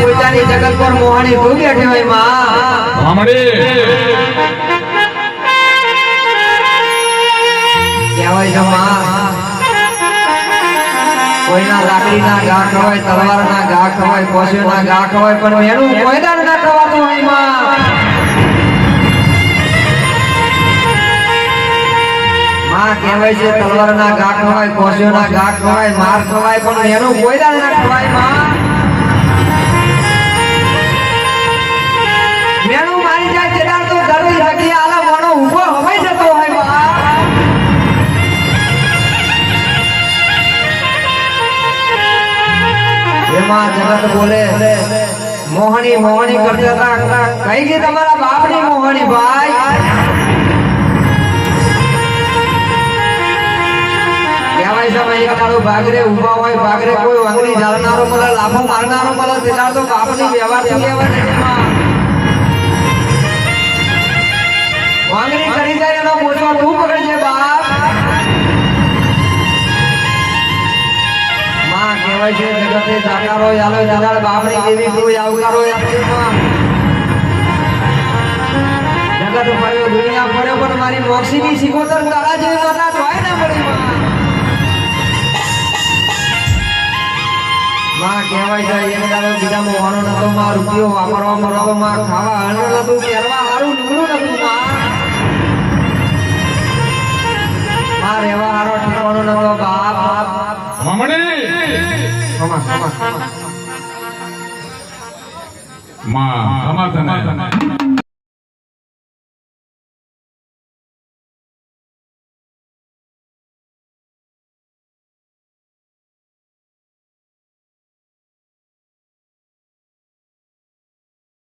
પોતાની જગત પર મોહણી તું બેઠી હોયમાં. કહેવાય છે માં. કોઈના લાકડીના ઘા ખવાય તલવારના ગાંઠ ખવાય કોશીઓના ગાંઠ ખવાય પણ એનું કોઈદાર ના ખવાતું હોયમાં. કહેવાય છે તલવારના ઘા ખવાય કોશીઓના ઘા ખવાય માર ખવાય પણ એનું કોઈદાર ના ખવાયમાં. એમાં જગત બોલે. મોહણી મોહણી કરતા હતા કઈ ગઈ તમારા બાપની મોહણી ભાઈ? ભાગરે ઊભા હોય, ભાગરે કોઈ વાંગડી ઝાલનારો મળે લાફો મારનારો મળે, તેના તો બાપની વ્યવહાર વાંગડી માં. કહેવાય છે એક દાડો રૂપિયો વાપરવા મળતો માં, ખાવા નતું, પહેરવા હારું લુગડું નતું માં રહેવા હારો ઠેકાણો માં ખમા તને.